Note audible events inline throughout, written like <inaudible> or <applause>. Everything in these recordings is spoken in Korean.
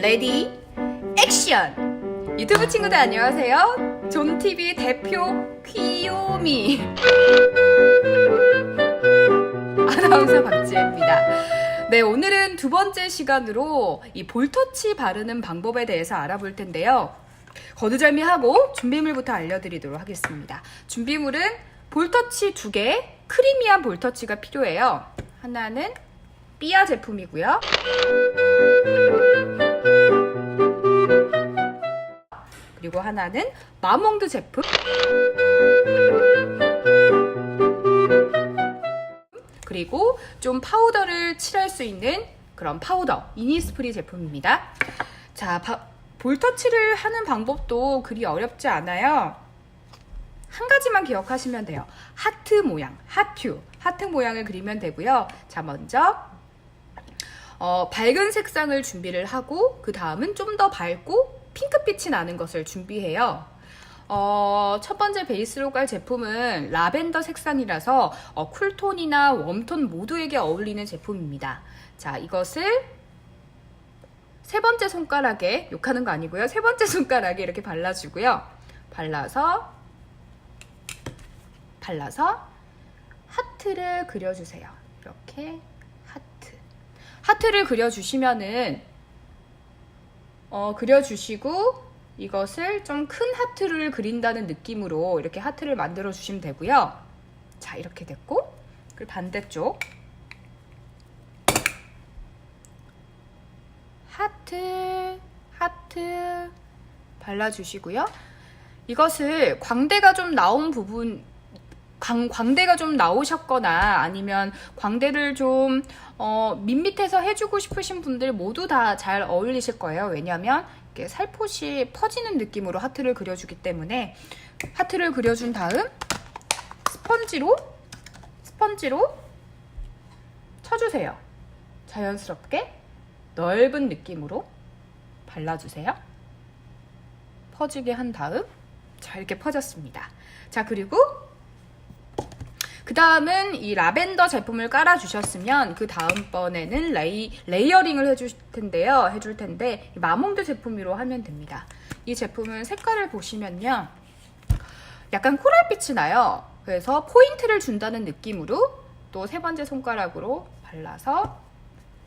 레디 액션! 유튜브 친구들 안녕하세요. 존TV 대표 귀요미 <laughs> 아나운서 박지혜입니다. 네, 오늘은 두 번째 시간으로 이 볼터치 바르는 방법에 대해서 알아볼 텐데요. 거두절미하고 준비물부터 알려드리도록 하겠습니다. 준비물은 볼터치 두 개, 크리미한 볼터치가 필요해요. 하나는 삐아 제품이고요. 그리고 하나는 마몽드 제품. 그리고 좀 파우더를 칠할 수 있는 그런 파우더 이니스프리 제품입니다. 자, 바- 볼터치를 하는 방법도 그리 어렵지 않아요. 한 가지만 기억하시면 돼요. 하트 모양, 하트, 하트 모양을 그리면 되고요. 자, 먼저 어, 밝은 색상을 준비를 하고 그 다음은 좀 더 밝고 핑크빛이 나는 것을 준비해요. 어, 첫 번째 베이스로 깔 제품은 라벤더 색상이라서 어, 쿨톤이나 웜톤 모두에게 어울리는 제품입니다. 자, 이것을 세 번째 손가락에 욕하는 거 아니고요. 세 번째 손가락에 이렇게 발라주고요. 발라서 발라서 하트를 그려주세요. 이렇게 하트. 하트를 그려주시면은 어, 그려주시고 이것을 좀 큰 하트를 그린다는 느낌으로 이렇게 하트를 만들어 주시면 되고요. 자, 이렇게 됐고 그리고 반대쪽 하트 하트 발라주시고요. 이것을 광대가 좀 나온 부분 광, 광대가 좀 나오셨거나 아니면 광대를 좀 어, 밋밋해서 해주고 싶으신 분들 모두 다 잘 어울리실 거예요. 왜냐하면 이렇게 살포시 퍼지는 느낌으로 하트를 그려주기 때문에 하트를 그려준 다음 스펀지로 스펀지로 쳐주세요. 자연스럽게 넓은 느낌으로 발라주세요. 퍼지게 한 다음 자 이렇게 퍼졌습니다. 자 그리고 그 다음은 이 라벤더 제품을 깔아주셨으면 그 다음번에는 레이, 레이어링을 해줄 텐데요. 해줄 텐데 이 마몽드 제품 으로 하면 됩니다. 이 제품은 색깔을 보시면요. 약간 코랄빛이 나요. 그래서 포인트를 준다는 느낌으로 또 세 번째 손가락으로 발라서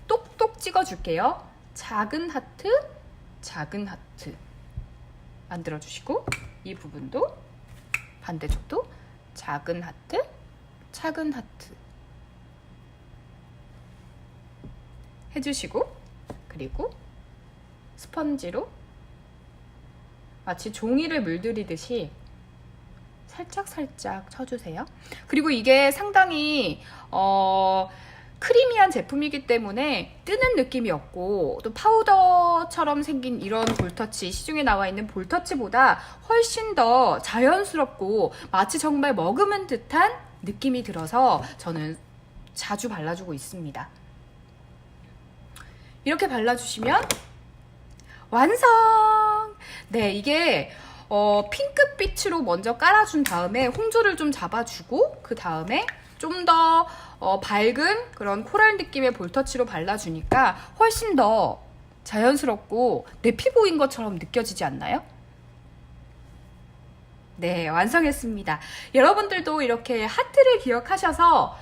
똑똑 찍어줄게요. 작은 하트, 작은 하트 만들어주시고 이 부분도 반대쪽도 작은 하트, 작은 하트 해주시고 그리고 스펀지로 마치 종이를 물들이듯이 살짝 살짝 쳐주세요. 그리고 이게 상당히 어, 크리미한 제품이기 때문에 뜨는 느낌이 없고 또 파우더처럼 생긴 이런 볼터치 시중에 나와 있는 볼터치보다 훨씬 더 자연스럽고 마치 정말 머금은 듯한 느낌이 들어서 저는 자주 발라주고 있습니다. 이렇게 발라주시면 완성! 네, 이게 어, 핑크빛으로 먼저 깔아준 다음에 홍조를 좀 잡아주고 그 다음에 좀더 어, 밝은 그런 코랄 느낌의 볼터치로 발라주니까 훨씬 더 자연스럽고 내 피부인 것처럼 느껴지지 않나요? 네, 완성했습니다. 여러분들도 이렇게 하트를 기억하셔서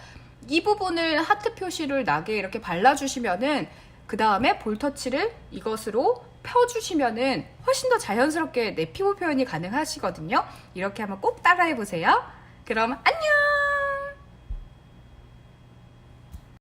이 부분을 하트 표시를 나게 이렇게 발라주시면은 그 다음에 볼터치를 이것으로 펴주시면은 훨씬 더 자연스럽게 내 피부 표현이 가능하시거든요. 이렇게 한번 꼭 따라해보세요. 그럼 안녕!